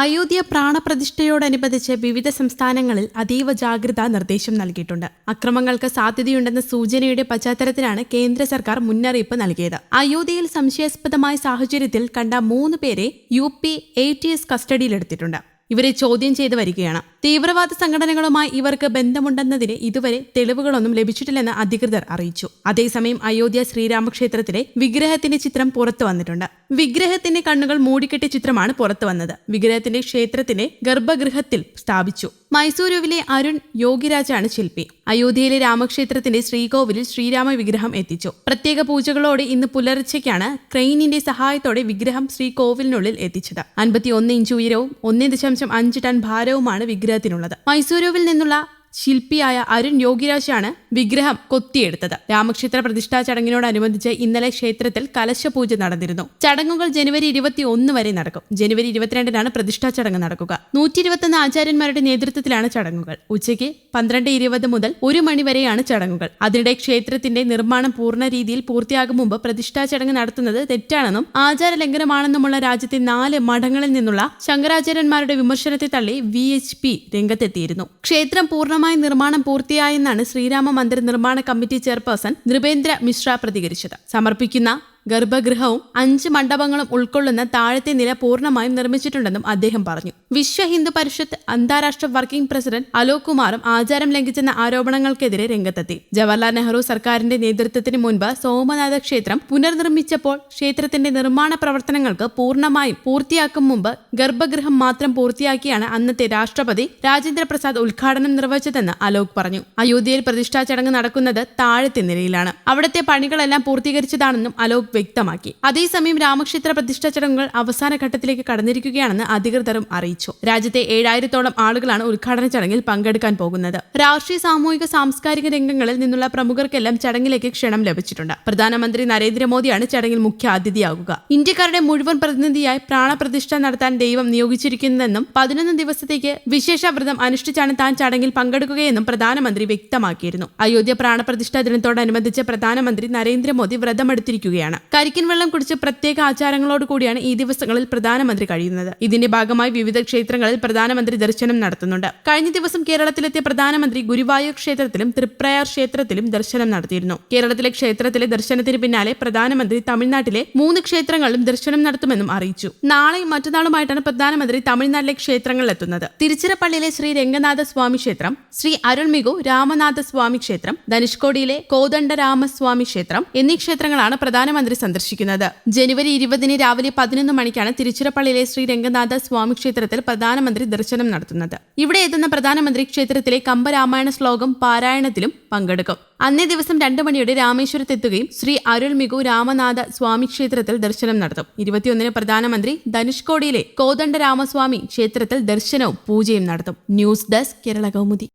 അയോധ്യ പ്രാണപ്രതിഷ്ഠയോടനുബന്ധിച്ച് വിവിധ സംസ്ഥാനങ്ങളിൽ അതീവ ജാഗ്രതാ നിർദ്ദേശം നൽകിയിട്ടുണ്ട്. അക്രമങ്ങൾക്ക് സാധ്യതയുണ്ടെന്ന സൂചനയുടെ പശ്ചാത്തലത്തിലാണ് കേന്ദ്ര സർക്കാർ മുന്നറിയിപ്പ് നൽകിയത്. അയോധ്യയിൽ സംശയാസ്പദമായ സാഹചര്യത്തിൽ കണ്ട മൂന്ന് പേരെ U P A T S കസ്റ്റഡിയിലെടുത്തിട്ടുണ്ട്. ഇവരെ ചോദ്യം ചെയ്തു വരികയാണ്. തീവ്രവാദ സംഘടനകളുമായി ഇവർക്ക് ബന്ധമുണ്ടെന്നതിന് ഇതുവരെ തെളിവുകളൊന്നും ലഭിച്ചിട്ടില്ലെന്ന് അധികൃതർ അറിയിച്ചു. അതേസമയം അയോധ്യ ശ്രീരാമക്ഷേത്രത്തിലെ വിഗ്രഹത്തിന്റെ ചിത്രം പുറത്തു വന്നിട്ടുണ്ട്. വിഗ്രഹത്തിന്റെ കണ്ണുകൾ മൂടിക്കെട്ടിയ ചിത്രമാണ് പുറത്തു വന്നത്. വിഗ്രഹത്തിന്റെ ക്ഷേത്രത്തിന്റെ ഗർഭഗൃഹത്തിൽ സ്ഥാപിച്ചു. മൈസൂരുവിലെ അരുൺ യോഗിരാജാണ് ശില്പി. അയോധ്യയിലെ രാമക്ഷേത്രത്തിന്റെ ശ്രീകോവിലിൽ ശ്രീരാമ വിഗ്രഹം എത്തിച്ചു. പ്രത്യേക പൂജകളോടെ ഇന്ന് പുലർച്ചയ്ക്കാണ് ക്രെയിനിന്റെ സഹായത്തോടെ വിഗ്രഹം ശ്രീകോവിലിനുള്ളിൽ എത്തിച്ചത്. അൻപത്തി ഒന്ന് ഇഞ്ച് ഉയരവും ഒന്നേ ദശാംശം അഞ്ച് ടൺ ഭാരവുമാണ് വിഗ്രഹത്തിനുള്ളത് മൈസൂരുവിൽ നിന്നുള്ള ശില്പിയായ അരുൺ യോഗിരാജാണ് വിഗ്രഹം കൊത്തിയെടുത്തത്. രാമക്ഷേത്ര പ്രതിഷ്ഠാ ചടങ്ങിനോടനുബന്ധിച്ച് ഇന്നലെ ക്ഷേത്രത്തിൽ കലശപൂജ നടന്നിരുന്നു. ചടങ്ങുകൾ ജനുവരി ഇരുപത്തി ഒന്ന് വരെ നടക്കും. ജനുവരി ഇരുപത്തിരണ്ടിനാണ് പ്രതിഷ്ഠാ ചടങ്ങ് നടക്കുക. നൂറ്റി ഇരുപത്തൊന്ന് ആചാര്യന്മാരുടെ നേതൃത്വത്തിലാണ് ചടങ്ങുകൾ. ഉച്ചയ്ക്ക് പന്ത്രണ്ട് ഇരുപത് മുതൽ ഒരു മണി വരെയാണ് ചടങ്ങുകൾ. അതിനിടെ ക്ഷേത്രത്തിന്റെ നിർമ്മാണം പൂർണ രീതിയിൽ പൂർത്തിയാകും മുമ്പ് പ്രതിഷ്ഠാ ചടങ്ങ് നടത്തുന്നത് തെറ്റാണെന്നും ആചാര ലംഘനമാണെന്നുമുള്ള രാജ്യത്തെ നാല് മഠങ്ങളിൽ നിന്നുള്ള ശങ്കരാചാര്യന്മാരുടെ വിമർശനത്തെ തള്ളി വി. രംഗത്തെത്തിയിരുന്നു. ക്ഷേത്രം പൂർണമായി നിർമ്മാണം പൂർത്തിയായെന്നാണ് ശ്രീരാമ മന്ദിർ നിർമ്മാണ കമ്മിറ്റി ചെയർപേഴ്സൺ നൃപേന്ദ്ര മിശ്ര പ്രതികരിച്ചത്. സമർപ്പിക്കുന്ന ഗർഭഗൃഹവും അഞ്ച് മണ്ഡപങ്ങളും ഉൾക്കൊള്ളുന്ന താഴത്തെ നില പൂർണമായും നിർമ്മിച്ചിട്ടുണ്ടെന്നും അദ്ദേഹം പറഞ്ഞു. വിശ്വ ഹിന്ദു പരിഷത്ത് അന്താരാഷ്ട്ര വർക്കിംഗ് പ്രസിഡന്റ് അലോക് കുമാറും ആചാരം ലംഘിച്ചെന്ന ആരോപണങ്ങൾക്കെതിരെ രംഗത്തെത്തി. ജവഹർലാൽ നെഹ്റു സർക്കാരിന്റെ നേതൃത്വത്തിന് മുൻപ് സോമനാഥ ക്ഷേത്രം പുനർനിർമ്മിച്ചപ്പോൾ ക്ഷേത്രത്തിന്റെ നിർമ്മാണ പ്രവർത്തനങ്ങൾക്ക് പൂർണമായും പൂർത്തിയാക്കും മുമ്പ് ഗർഭഗൃഹം മാത്രം പൂർത്തിയാക്കിയാണ് അന്നത്തെ രാഷ്ട്രപതി രാജേന്ദ്രപ്രസാദ് ഉദ്ഘാടനം നിർവഹിച്ചതെന്ന് അലോക് പറഞ്ഞു. അയോധ്യയിൽ പ്രതിഷ്ഠാ ചടങ്ങ് നടക്കുന്നത് താഴത്തെ നിലയിലാണ്. അവിടുത്തെ പണികളെല്ലാം പൂർത്തീകരിച്ചതാണെന്നും അലോക് വ്യക്തമാക്കി. അതേസമയം രാമക്ഷേത്ര പ്രതിഷ്ഠാ ചടങ്ങുകൾ അവസാന ഘട്ടത്തിലേക്ക് കടന്നിരിക്കുകയാണെന്ന് അധികൃതരും അറിയിച്ചു. രാജ്യത്തെ ഏഴായിരത്തോളം ആളുകളാണ് ഉദ്ഘാടന ചടങ്ങിൽ പങ്കെടുക്കാൻ പോകുന്നത്. രാഷ്ട്രീയ സാമൂഹിക സാംസ്കാരിക രംഗങ്ങളിൽ നിന്നുള്ള പ്രമുഖർക്കെല്ലാം ചടങ്ങിലേക്ക് ക്ഷണം ലഭിച്ചിട്ടുണ്ട്. പ്രധാനമന്ത്രി നരേന്ദ്രമോദിയാണ് ചടങ്ങിൽ മുഖ്യ അതിഥിയാകുക. ഇന്ത്യക്കാരുടെ മുഴുവൻ പ്രതിനിധിയായി പ്രാണപ്രതിഷ്ഠ നടത്താൻ ദൈവം നിയോഗിച്ചിരിക്കുന്നതെന്നും പതിനൊന്ന് ദിവസത്തേക്ക് വിശേഷ വ്രതം അനുഷ്ഠിച്ചാണ് താൻ ചടങ്ങിൽ പങ്കെടുക്കുകയെന്നും പ്രധാനമന്ത്രി വ്യക്തമാക്കിയിരുന്നു. അയോധ്യ പ്രാണപ്രതിഷ്ഠാ ദിനത്തോടനുബന്ധിച്ച് പ്രധാനമന്ത്രി നരേന്ദ്രമോദി വ്രതമെടുത്തിരിക്കുകയാണ്. കരിക്കിൻ വെള്ളം കുടിച്ച് പ്രത്യേക ആചാരങ്ങളോട് കൂടിയാണ് ഈ ദിവസങ്ങളിൽ പ്രധാനമന്ത്രി കഴിയുന്നത്. ഇതിന്റെ ഭാഗമായി വിവിധ ക്ഷേത്രങ്ങളിൽ പ്രധാനമന്ത്രി ദർശനം നടത്തുന്നുണ്ട്. കഴിഞ്ഞ ദിവസം കേരളത്തിലെത്തിയ പ്രധാനമന്ത്രി ഗുരുവായൂർ ക്ഷേത്രത്തിലും തൃപ്രയാർ ക്ഷേത്രത്തിലും ദർശനം നടത്തിയിരുന്നു. കേരളത്തിലെ ക്ഷേത്രത്തിലെ ദർശനത്തിന് പിന്നാലെ പ്രധാനമന്ത്രി തമിഴ്നാട്ടിലെ മൂന്ന് ക്ഷേത്രങ്ങളിലും ദർശനം നടത്തുമെന്നും അറിയിച്ചു. നാളെയും മറ്റന്നാളുമായിട്ടാണ് പ്രധാനമന്ത്രി തമിഴ്നാട്ടിലെ ക്ഷേത്രങ്ങളിലെത്തുന്നത് തിരുച്ചിറപ്പള്ളിയിലെ ശ്രീ രംഗനാഥ സ്വാമി ക്ഷേത്രം ശ്രീ അരുൾമികു രാമനാഥ സ്വാമി ക്ഷേത്രം ധനുഷ്കോടിയിലെ കോദണ്ഡരാമസ്വാമി ക്ഷേത്രം എന്നീ ക്ഷേത്രങ്ങളാണ് പ്രധാനമന്ത്രി സന്ദർശിക്കുന്നത്. ജനുവരി ഇരുപതിന് രാവിലെ പതിനൊന്ന് മണിക്കാണ് തിരുച്ചിറപ്പള്ളിയിലെ ശ്രീ രംഗനാഥ സ്വാമി ക്ഷേത്രത്തിൽ പ്രധാനമന്ത്രി ദർശനം നടത്തുന്നത്. ഇവിടെ എത്തുന്ന പ്രധാനമന്ത്രി ക്ഷേത്രത്തിലെ കമ്പരാമായണ ശ്ലോകം പാരായണത്തിലും പങ്കെടുക്കും. അന്നേ ദിവസം രണ്ടു മണിയോടെ രാമേശ്വരത്തെത്തുകയും ശ്രീ അരുൾമികു രാമനാഥ സ്വാമി ക്ഷേത്രത്തിൽ ദർശനം നടത്തും. ഇരുപത്തിയൊന്നിന് പ്രധാനമന്ത്രി ധനുഷ്കോടിയിലെ കോദണ്ഡരാമസ്വാമി ക്ഷേത്രത്തിൽ ദർശനവും പൂജയും നടത്തും. News desk Kerala Kaumudi.